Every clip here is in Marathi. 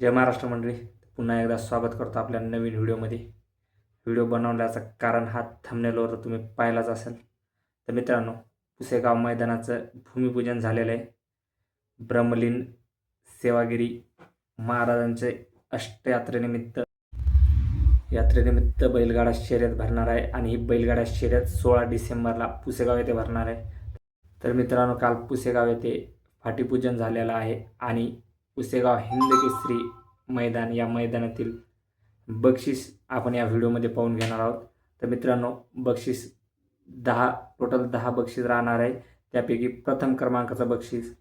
जय महाराष्ट्र मंडळी. पुन्हा एकदा स्वागत करतो आपल्या नवीन व्हिडिओमध्ये. व्हिडिओ बनवल्याचं कारण हा थंबनेलवर तुम्ही पाहिलाच असेल. तर मित्रांनो पुसेगाव मैदानाचं भूमिपूजन झालेलं आहे. ब्रह्मलीन सेवागिरी महाराजांचे अष्टयात्रेनिमित्त. यात्रेनिमित्त बैलगाडा शर्यत भरणार आहे आणि ही बैलगाडा शर्यत सोळा डिसेंबरला पुसेगाव येथे भरणार आहे. तर मित्रांनो काल पुसेगाव येथे फाटीपूजन झालेलं आहे आणि पुसेगाव हिंदकी स्त्री मैदान या मैदानातील बक्षीस आपण या व्हिडिओमध्ये पाहून घेणार आहोत. तर मित्रांनो बक्षीस दहा टोटल दहा बक्षीस राहणार आहे. त्यापैकी प्रथम क्रमांकाचं बक्षीस.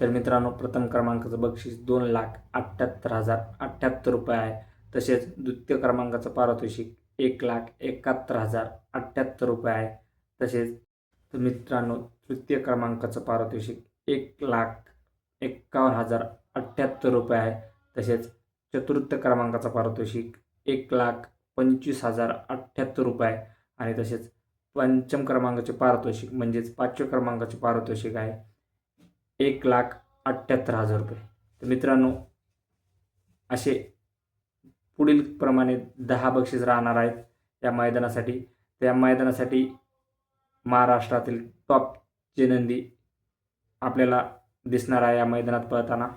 तर मित्रांनो प्रथम क्रमांकाचं बक्षीस दोन लाख अठ्ठ्याहत्तर हजार अठ्ठ्याहत्तर रुपये आहे. तसेच द्वितीय क्रमांकाचं पारितोषिक एक लाख एकाहत्तर हजार अठ्ठ्याहत्तर रुपये आहे. तसेच तर मित्रांनो तृतीय क्रमांकाचं पारितोषिक एक लाख एक्कावन्न हजार अठ्ठ्याहत्तर रुपये आहे. तसेच चतुर्थ क्रमांकाचा पारितोषिक एक लाख पंचवीस हजार अठ्ठ्याहत्तर रुपये आहे. आणि तसेच पंचम क्रमांकाचे पारितोषिक म्हणजेच पाचव्या क्रमांकाचे पारितोषिक आहे एक लाख अठ्ठ्याहत्तर हजार रुपये. तर मित्रांनो असे पुढील प्रमाणे दहा बक्षीस राहणार आहेत या मैदानासाठी. त्या मैदानासाठी महाराष्ट्रातील टॉपचे नंदी आपल्याला दिसणार आहे या मैदानात पळताना.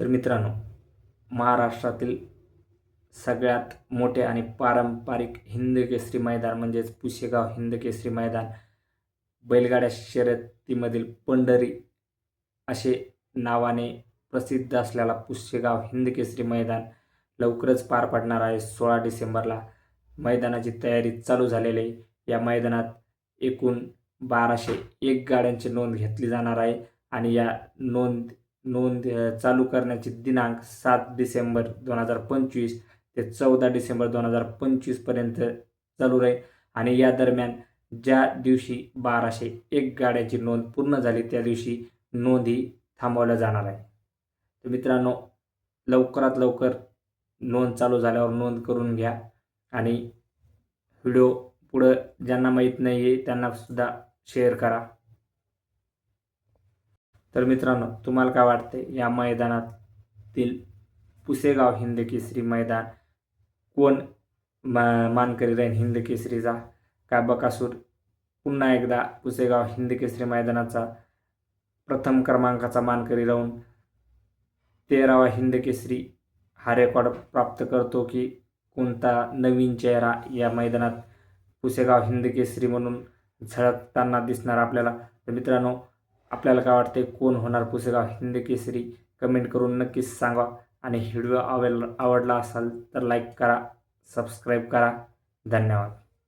तर मित्रांनो महाराष्ट्रातील सगळ्यात मोठे आणि पारंपरिक हिंद केसरी मैदान म्हणजेच पुशेगाव हिंद केसरी मैदान बैलगाड्या शर्यतीमधील पंढरी असे नावाने प्रसिद्ध असलेला पुष्यगाव हिंद केसरी मैदान लवकरच पार पडणार आहे सोळा डिसेंबरला. मैदानाची तयारी चालू झालेली आहे. या मैदानात एकूण बाराशे एक गाड्यांची नोंद घेतली जाणार आहे आणि या नोंद नोंद चालू करण्याची दिनांक सात डिसेंबर दोन हजार पंचवीस ते चौदा डिसेंबर दोन हजार पंचवीसपर्यंत चालू राहील. आणि या दरम्यान ज्या दिवशी बाराशे एक गाड्याची नोंद पूर्ण झाली त्या दिवशी नोंदी थांबवल्या जाणार आहे. तर मित्रांनो लवकरात लवकर नोंद चालू झाल्यावर नोंद करून घ्या. आणि व्हिडिओ पुढं ज्यांना माहीत नाही आहे त्यांनासुद्धा शेअर करा. तर मित्रांनो तुम्हाला काय वाटते या मैदानातील पुसेगाव हिंद केसरी मैदान कोण मा मानकरी राहील हिंद केसरीचा का बकासूर पुन्हा एकदा पुसेगाव हिंद केसरी मैदानाचा प्रथम क्रमांकाचा मानकरी राहून तेरावा हिंद केसरी हा रेकॉर्ड प्राप्त करतो की कोणता नवीन चेहरा या मैदानात पुसेगाव हिंद केसरी म्हणून झळकताना दिसणार आपल्याला? तर मित्रांनो आपल्याला काय वाटते कोण होणार पुसेगाव? हिंद केसरी कमेंट करून नक्कीच सांगा. आणि व्हिडिओ आवड आवडला असाल तर लाईक करा सबस्क्राईब करा. धन्यवाद.